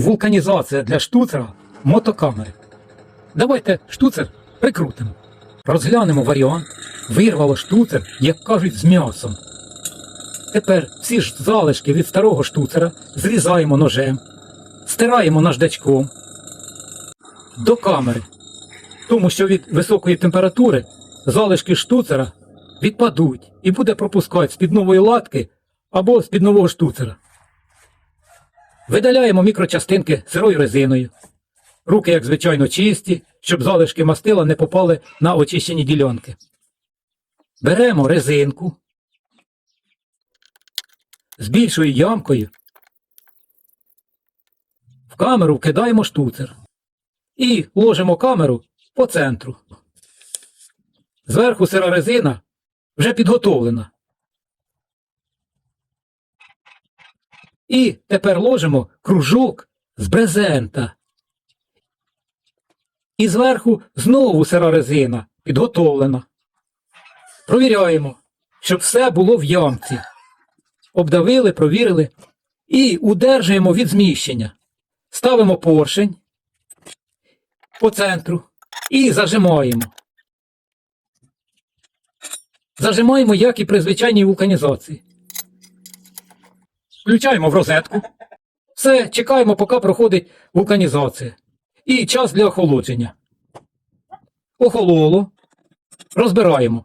Вулканізація для штуцера мотокамери. Давайте штуцер прикрутимо. Розглянемо варіант. Вирвало штуцер, як кажуть, з м'ясом. Тепер всі ж залишки від старого штуцера зрізаємо ножем, стираємо наждачком до камери. Тому що від високої температури залишки штуцера відпадуть і буде пропускати з-під нової латки або з-під нового штуцера. Видаляємо мікрочастинки сирою резиною. Руки, як звичайно, чисті, щоб залишки мастила не попали на очищені ділянки. Беремо резинку з більшою ямкою. В камеру вкидаємо штуцер і ложимо камеру по центру. Зверху сира резина вже підготовлена. І тепер ложимо кружок з брезента. І зверху знову сира резина підготовлена. Провіряємо, щоб все було в ямці. Обдавили, провірили і удержуємо від зміщення. Ставимо поршень по центру і зажимаємо. Зажимаємо, як і при звичайній вулканізації. Включаємо в розетку. Все, чекаємо, поки проходить вулканізація. І час для охолодження. Охололо. Розбираємо.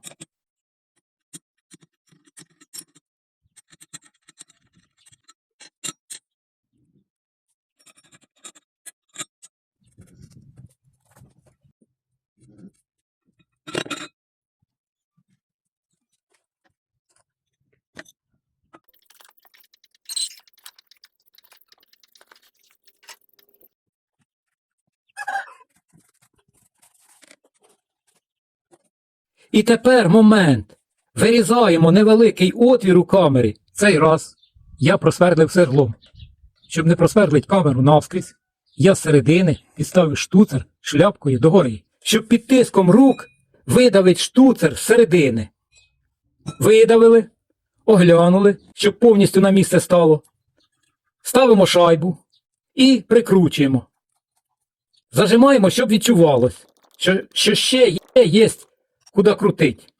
І тепер момент. Вирізаємо невеликий отвір у камері. Цей раз я просвердлив свердлом. Щоб не просвердлить камеру навскрізь, я з середини підставив штуцер шляпкою догори, щоб під тиском рук видавить штуцер з середини. Видавили, оглянули, щоб повністю на місце стало. Ставимо шайбу і прикручуємо. Зажимаємо, щоб відчувалось, що, що ще є, є куди крутить.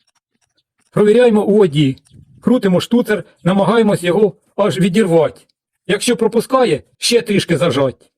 Провіряємо у воді, крутимо штуцер, намагаємось його аж відірвати. Якщо пропускає, ще трішки зажать.